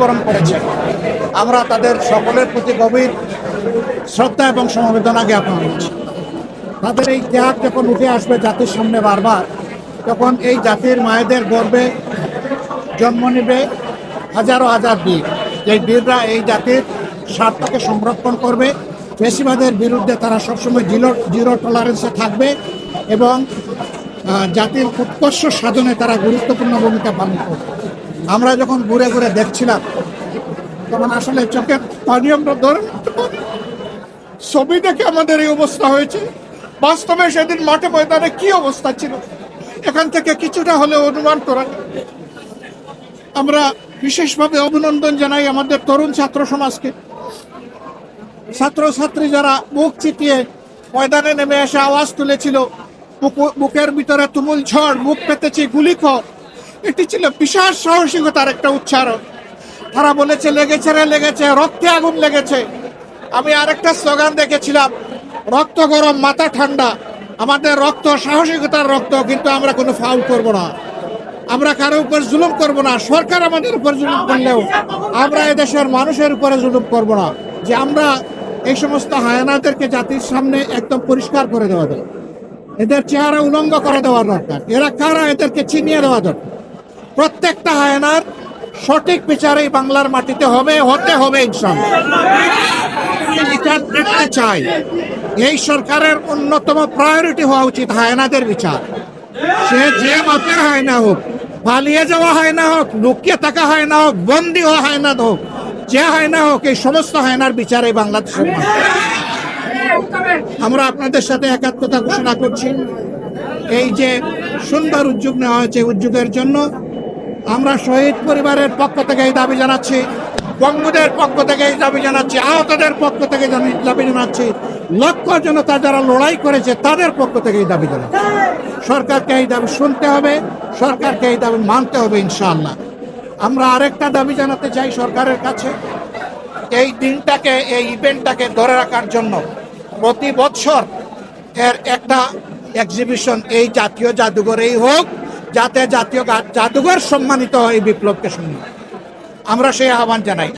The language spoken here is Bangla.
মৃত্যুবরণ করেছে। আমরা তাদের সকলের প্রতি গভীর শ্রদ্ধা এবং সমবেদনা জ্ঞাপন করছি। তাদের এই ত্যাগ যখন উঠে আসবে জাতির সামনে বারবার, তখন এই জাতির মায়েদের গর্বে জন্ম নেবে হাজারো হাজার বীর। যে বীররা এই জাতির স্বার্থকে সংরক্ষণ করবে, ফেসিবাদের বিরুদ্ধে তারা সবসময় জিরো জিরো টলারেন্সে থাকবে এবং জাতির উৎকর্ষ সাধনে তারা গুরুত্বপূর্ণ ভূমিকা পালন করবে। আমরা যখন ঘুরে ঘুরে দেখছিলাম, তখন আসলে চোখের পানি আমরা ধরে ছবি দেখে আমাদের এই অবস্থা হয়েছে। বাস্তবে সেদিন মাঠে ময়দানে কি অবস্থা ছিল? এখান থেকে কিছুটা হলেও অনুমান করা আমরা বিশেষভাবে অভিনন্দন জানাই আমাদের তরুণ ছাত্র সমাজকে। ছাত্র ছাত্রী যারা বুক চিতিয়ে ময়দানে নেমে এসে আওয়াজ তুলেছিল, বুকু- বুকের ভিতরে তুমুল ঝড় বুক পেতেছি গুলি খর এটি ছিল বিশাল সাহসিকতার একটা উচ্চারণ। তারা বলেছে, লেগেছে রে, লেগেছে, রক্তে আগুন লেগেছে। আমি আরেকটা স্লোগান দেখেছিলাম, রক্ত গরম, মাথা ঠান্ডা। আমাদের রক্ত সাহসিকতার রক্ত, কিন্তু আমরা কোনো ফাউল করব না। আমরা কারও উপর জুলুম করব না। সরকার আমাদের উপর জুলুম করলেও আমরা এদেশের মানুষের উপরে জুলুম করব না। যে আমরা এই সমস্ত হায়ানাদেরকে জাতির সামনে একদম পরিষ্কার করে দেওয়া দরকার এদের চেহারা উলঙ্গ করে দেওয়া দরকার। এরা কারা? এদেরকে চিনিয়ে দেওয়া দরকার। প্রত্যেকটা হায়ানার সঠিক বিচারে এই বাংলার মাটিতে হবে, হতে হবে এটা দেখতে চাই। এই সরকারের অন্যতম প্রায়োরিটি হওয়া উচিত হায়নাদের বিচার। সে যে মাপের না হোক, পালিয়ে যাওয়া হয় না হোক, লুকিয়ে থাকা হয় না হোক, বন্দি হওয়া হয় না হোক, যে হয় না হোক, এই সমস্ত হায়নার বিচারে বাংলাদেশের মানুষ। আমরা আপনাদের সাথে একাত্মতা ঘোষণা করছি। এই যে সুন্দর উদ্যোগ নেওয়া হয়েছে, উদ্যোগের জন্য আমরা শহীদ পরিবারের পক্ষ থেকে এই দাবি জানাচ্ছি, বঙ্গুদের পক্ষ থেকে এই দাবি জানাচ্ছি, আহতদের পক্ষ থেকে দাবি জানাচ্ছি, লক্ষ জনতা যারা লড়াই করেছে তাদের পক্ষ থেকে এই দাবি জানাচ্ছি। সরকারকে এই দাবি শুনতে হবে, সরকারকে এই দাবি মানতে হবে ইনশাআল্লাহ। আমরা আরেকটা দাবি জানাতে চাই সরকারের কাছে, এই দিনটাকে, এই ইভেন্টটাকে ধরে রাখার জন্য প্রতি বছর এর একটা এক্সিবিশন এই জাতীয় জাদুঘরেই হোক যাতে জাতীয় জাদুঘর সম্মানিত হয় বিপ্লবকে সম্মান। আমরা সেই আহ্বান জানাই।